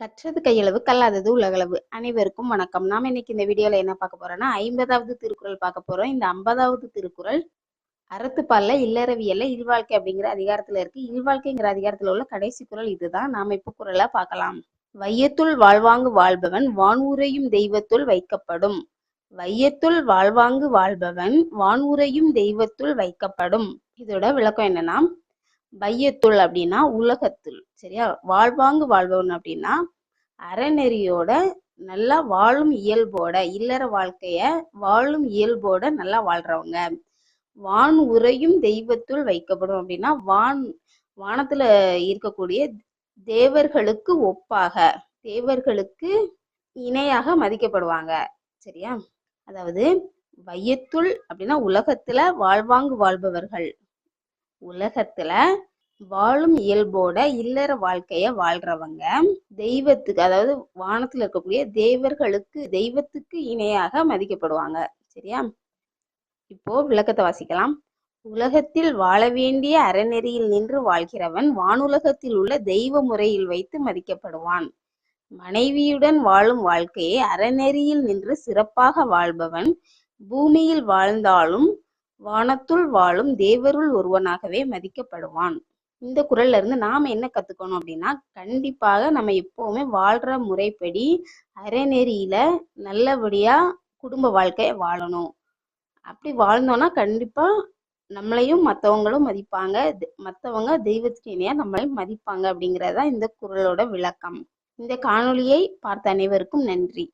கற்றது கையளவு கல்லாதது உலகளவு அனைவருக்கும் வணக்கம். நாம் இன்னைக்கு இந்த வீடியோல என்ன பார்க்க போறோம்னா ஐம்பதாவது திருக்குறள் பார்க்க போறோம். இந்த ஐம்பதாவது திருக்குறள் அறத்துப்பால்ல இல்லறவியல்ல இல்வாழ்க்கை அப்படிங்கிற அதிகாரத்துல இருக்கு. இல்வாழ்க்கைங்கிற அதிகாரத்துல உள்ள கடைசி குறள் இதுதான். நாம இப்ப குரலை பார்க்கலாம். வையத்துள் வாழ்வாங்கு வாழ்பவன் வான்ஊரையும் தெய்வத்துள் வைக்கப்படும். வையத்துள் வாழ்வாங்கு வாழ்பவன் வான்ஊரையும் தெய்வத்துள் வைக்கப்படும். இதோட விளக்கம் என்னன்னா வையத்துள் அப்படின்னா உலகத்துள் சரியா? வாழ்வாங்கு வாழ்பவன் அப்படின்னா அறநெறியோட நல்லா வாழும் இயல்போட இல்லற வாழ்க்கைய வாழும் இயல்போட நல்லா வாழ்றவங்க. வான் உறையும் தெய்வத்துள் வைக்கப்படும் அப்படின்னா வான் வானத்துல இருக்கக்கூடிய தேவர்களுக்கு ஒப்பாக தேவர்களுக்கு இணையாக மதிக்கப்படுவாங்க சரியா? அதாவது வையத்துள் அப்படின்னா உலகத்துல வாழ்வாங்கு வாழ்பவர்கள். உலகத்துல வாழும் இயல்போட இல்லற வாழ்க்கைய வாழ்றவங்க. தெய்வத்துக்கு அதாவது வானத்துல இருக்கக்கூடிய தேவர்களுக்கு தெய்வத்துக்கு இணையாக மதிக்கப்படுவாங்க. சரியா? இப்போ விளக்கத்தை வாசிக்கலாம். உலகத்தில் வாழ வேண்டிய அறநெறியில் நின்று வாழ்கிறவன் வானுலகத்தில் உள்ள தெய்வ முறையில் வைத்து மதிக்கப்படுவான். மனைவியுடன் வாழும் வாழ்க்கையை அறநெறியில் நின்று சிறப்பாக வாழ்பவன் பூமியில் வாழ்ந்தாலும் வானத்துள் வாழும் தேவருள் ஒருவனாகவே மதிக்கப்படுவான். இந்த குரல்ல இருந்து நாம என்ன கத்துக்கணும் அப்படின்னா கண்டிப்பாக நம்ம எப்பவுமே வாழ்ற முறைப்படி அறநெறியில நல்லபடியா குடும்ப வாழ்க்கைய வாழணும். அப்படி வாழ்ந்தோம்னா கண்டிப்பா நம்மளையும் மற்றவங்களும் மதிப்பாங்க. மற்றவங்க தெய்வத்தினையா நம்மளையும் மதிப்பாங்க அப்படிங்கறதுதான் இந்த குறளோட விளக்கம். இந்த காணொளியை பார்த்த அனைவருக்கும் நன்றி.